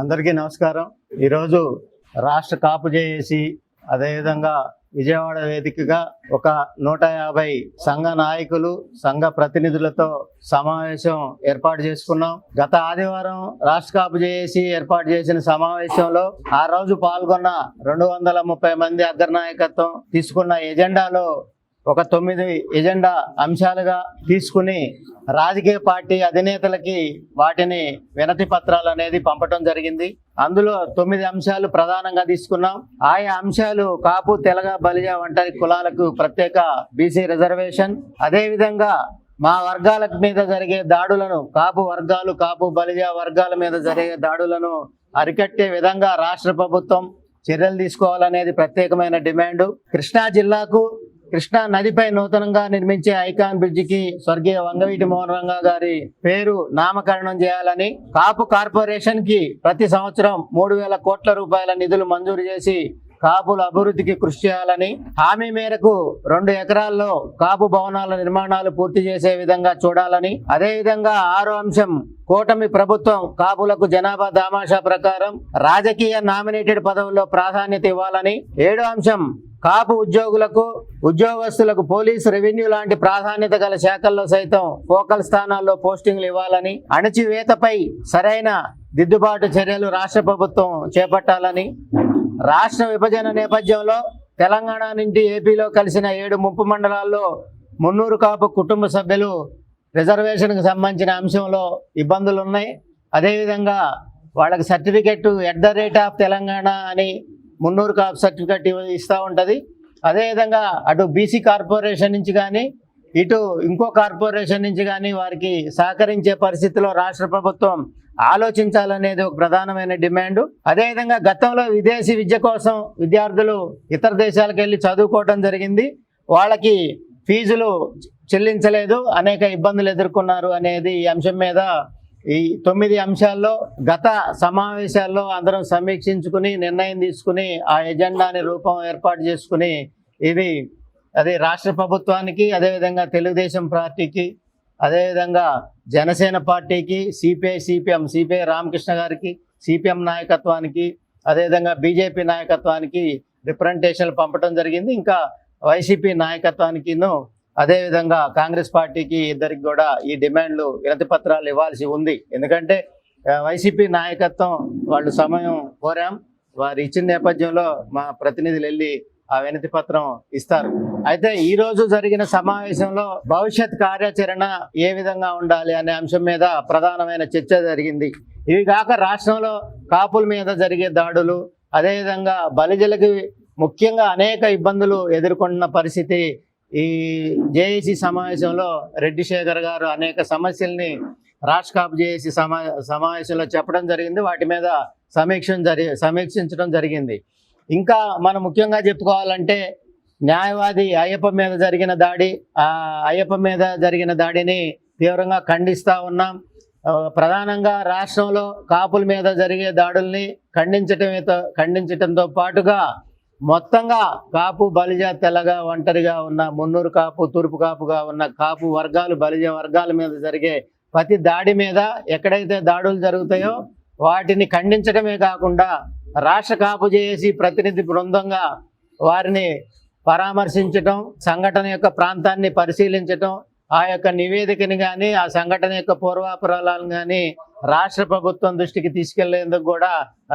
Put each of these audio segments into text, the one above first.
అందరికీ నమస్కారం. ఈరోజు రాష్ట్ర కాపు జేఏసి అదేవిధంగా విజయవాడ వేదికగా ఒక నూట యాభై సంఘ నాయకులు సంఘ ప్రతినిధులతో సమావేశం ఏర్పాటు చేసుకున్నాం. గత ఆదివారం రాష్ట్ర కాపు చేసి ఏర్పాటు చేసిన సమావేశంలో ఆ రోజు పాల్గొన్న రెండు వందల ముప్పై మంది అగ్రనాయకత్వం తీసుకున్న ఎజెండాలో ఒక తొమ్మిది ఎజెండా అంశాలుగా తీసుకుని రాజకీయ పార్టీ అధినేతలకి వాటిని వినతి పత్రాలు అనేది పంపటం జరిగింది. అందులో తొమ్మిది అంశాలు ప్రధానంగా తీసుకున్నాం. ఆయా అంశాలు కాపు తెలగ బలిజ వంటి కులాలకు ప్రత్యేక బీసీ రిజర్వేషన్. అదేవిధంగా మా వర్గాల మీద జరిగే దాడులను కాపు వర్గాలు కాపు బలిజ వర్గాల మీద జరిగే దాడులను అరికట్టే విధంగా రాష్ట్ర ప్రభుత్వం చర్యలు తీసుకోవాలనేది ప్రత్యేకమైన డిమాండ్. కృష్ణా జిల్లాకు కృష్ణా నదిపై నూతనంగా నిర్మించే ఐకాన్ బ్రిడ్జికి స్వర్గీయ వంగవీటి మోహన్ రంగా గారి పేరు నామకరణం చేయాలని కాపు కార్పొరేషన్కి ప్రతి సంవత్సరం మూడు వేల కోట్ల రూపాయల నిధులు మంజూరు చేసి కాపుల అభివృద్ధికి కృషి చేయాలని హామీ మేరకు రెండు ఎకరాల్లో కాపు భవనాల నిర్మాణాలు పూర్తి చేసే విధంగా చూడాలని అదేవిధంగా ఆరో అంశం కూటమి ప్రభుత్వం కాపులకు జనాభా దామాషా ప్రకారం రాజకీయ నామినేటెడ్ పదవుల్లో ప్రాధాన్యత ఇవ్వాలని ఏడో అంశం కాపు ఉద్యోగులకు ఉద్యోగస్తులకు పోలీసు రెవెన్యూ లాంటి ప్రాధాన్యత గల శాఖల్లో సైతం ఫోకల్ స్థానాల్లో పోస్టింగ్లు ఇవ్వాలని అణచివేతపై సరైన దిద్దుబాటు చర్యలు రాష్ట్ర ప్రభుత్వం చేపట్టాలని రాష్ట్ర విభజన నేపథ్యంలో తెలంగాణ నుండి ఏపీలో కలిసిన ఏడు ముప్పు మండలాల్లో మున్నూరు కాపు కుటుంబ సభ్యులు రిజర్వేషన్కు సంబంధించిన అంశంలో ఇబ్బందులు ఉన్నాయి. అదేవిధంగా వాళ్ళకి certificate at the rate of Telangana అని మున్నూరు కాపు సర్టిఫికెట్ ఇస్తూ ఉంటుంది. అదేవిధంగా అటు బీసీ కార్పొరేషన్ నుంచి కానీ ఇటు ఇంకో కార్పొరేషన్ నుంచి కానీ వారికి సహకరించే పరిస్థితిలో రాష్ట్ర ప్రభుత్వం ఆలోచించాలనేది ఒక ప్రధానమైన డిమాండ్. అదేవిధంగా గతంలో విదేశీ విద్య కోసం విద్యార్థులు ఇతర దేశాలకు వెళ్ళి చదువుకోవడం జరిగింది. వాళ్ళకి ఫీజులు చెల్లించలేదు అనేక ఇబ్బందులు ఎదుర్కొన్నారు అనేది ఈ అంశం మీద ఈ తొమ్మిది అంశాల్లో గత సమావేశాల్లో అందరం సమీక్షించుకుని నిర్ణయం తీసుకుని ఆ ఎజెండాని రూపం ఏర్పాటు చేసుకుని ఇది అది రాష్ట్ర ప్రభుత్వానికి అదేవిధంగా తెలుగుదేశం పార్టీకి అదేవిధంగా జనసేన పార్టీకి సిపిఐ సిపిఎం సిపిఐ రామకృష్ణ గారికి సిపిఎం నాయకత్వానికి అదేవిధంగా బీజేపీ నాయకత్వానికి రిప్రజెంటేషన్లు పంపడం జరిగింది. ఇంకా వైసీపీ నాయకత్వానికిను అదేవిధంగా కాంగ్రెస్ పార్టీకి ఇద్దరికి కూడా ఈ డిమాండ్లు వినతి పత్రాలు ఇవ్వాల్సి ఉంది. ఎందుకంటే వైసీపీ నాయకత్వం వాళ్ళు సమయం కోరాం. వారు ఇచ్చిన నేపథ్యంలో మా ప్రతినిధులు వెళ్ళి ఆ వినతి పత్రం ఇస్తారు. అయితే ఈ రోజు జరిగిన సమావేశంలో భవిష్యత్ కార్యాచరణ ఏ విధంగా ఉండాలి అనే అంశం మీద ప్రధానమైన చర్చ జరిగింది. ఇవి కాక రాష్ట్రంలో కాపుల మీద జరిగే దాడులు అదేవిధంగా బలిజలకి ముఖ్యంగా అనేక ఇబ్బందులు ఎదుర్కొన్న పరిస్థితి ఈ జేఏసీ సమావేశంలో రెడ్డి శేఖర్ గారు అనేక సమస్యల్ని రాష్ట్ర కాపు జేఏసీ సమా సమావేశంలో చెప్పడం జరిగింది. వాటి మీద సమీక్ష జరి సమీక్షించడం జరిగింది. ఇంకా మనం ముఖ్యంగా చెప్పుకోవాలంటే న్యాయవాది అయ్యప్ప మీద జరిగిన దాడి ఆ అయ్యప్ప మీద జరిగిన దాడిని తీవ్రంగా ఖండిస్తూ ఉన్నాం. ప్రధానంగా రాష్ట్రంలో కాపుల మీద జరిగే దాడుల్ని ఖండించటమేతో ఖండించటంతో పాటుగా మొత్తంగా కాపు బలిజ తెల్లగా ఒంటరిగా ఉన్న మున్నూరు కాపు తూర్పు కాపుగా ఉన్న కాపు వర్గాలు బలిజ వర్గాల మీద జరిగే ప్రతి దాడి మీద ఎక్కడైతే దాడులు జరుగుతాయో వాటిని ఖండించడమే కాకుండా రాష్ట్ర కాపు చేసి ప్రతినిధి బృందంగా వారిని పరామర్శించటం సంఘటన యొక్క ప్రాంతాన్ని పరిశీలించటం ఆ యొక్క నివేదికని కానీ ఆ సంఘటన యొక్క పూర్వాపురాలను కానీ రాష్ట్ర ప్రభుత్వం దృష్టికి తీసుకెళ్ళేందుకు కూడా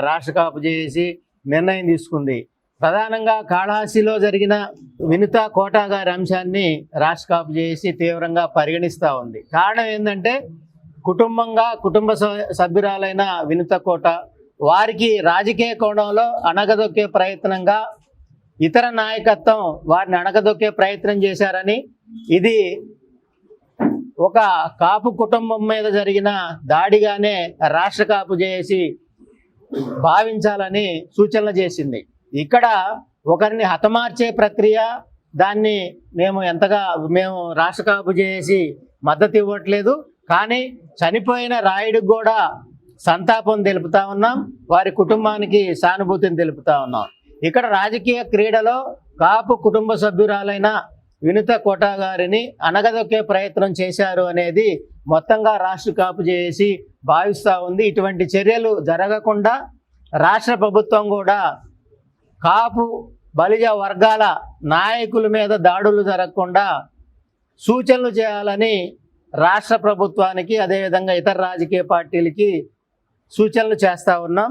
రాష్ట్ర కాపు చేసి నిర్ణయం తీసుకుంది. ప్రధానంగా కాళహాసిలో జరిగిన వినుత కోటా గారి అంశాన్ని రాష్ట్ర కాపు చేసి తీవ్రంగా పరిగణిస్తూ ఉంది. కారణం ఏంటంటే కుటుంబంగా కుటుంబ సభ్యురాలైన వినుత కోట వారికి రాజకీయ కోణంలో అణగదొక్కే ప్రయత్నంగా ఇతర నాయకత్వం వారిని అణగదొక్కే ప్రయత్నం చేశారని ఇది ఒక కాపు కుటుంబం మీద జరిగిన దాడిగానే రాష్ట్ర కాపు చేసి భావించాలని సూచనలు చేసింది. ఇక్కడ ఒకరిని హతమార్చే ప్రక్రియ దాన్ని మేము ఎంతగా మేము రాష్ట్ర కాపు చేసి మద్దతు ఇవ్వట్లేదు. కానీ చనిపోయిన రాయుడికి కూడా సంతాపం తెలుపుతా ఉన్నాం వారి కుటుంబానికి సానుభూతిని తెలుపుతా ఉన్నాం. ఇక్కడ రాజకీయ క్రీడలో కాపు కుటుంబ సభ్యురాలైన వినుత కోటా గారిని అనగదొక్కే ప్రయత్నం చేశారు అనేది మొత్తంగా రాష్ట్ర కాపు చేసి భావిస్తూ ఉంది. ఇటువంటి చర్యలు జరగకుండా రాష్ట్ర ప్రభుత్వం కూడా కాపు బలిజ వర్గాల నాయకుల మీద దాడులు జరగకుండా సూచనలు చేయాలని రాష్ట్ర ప్రభుత్వానికి అదేవిధంగా ఇతర రాజకీయ పార్టీలకి సూచనలు చేస్తూ ఉన్నాం.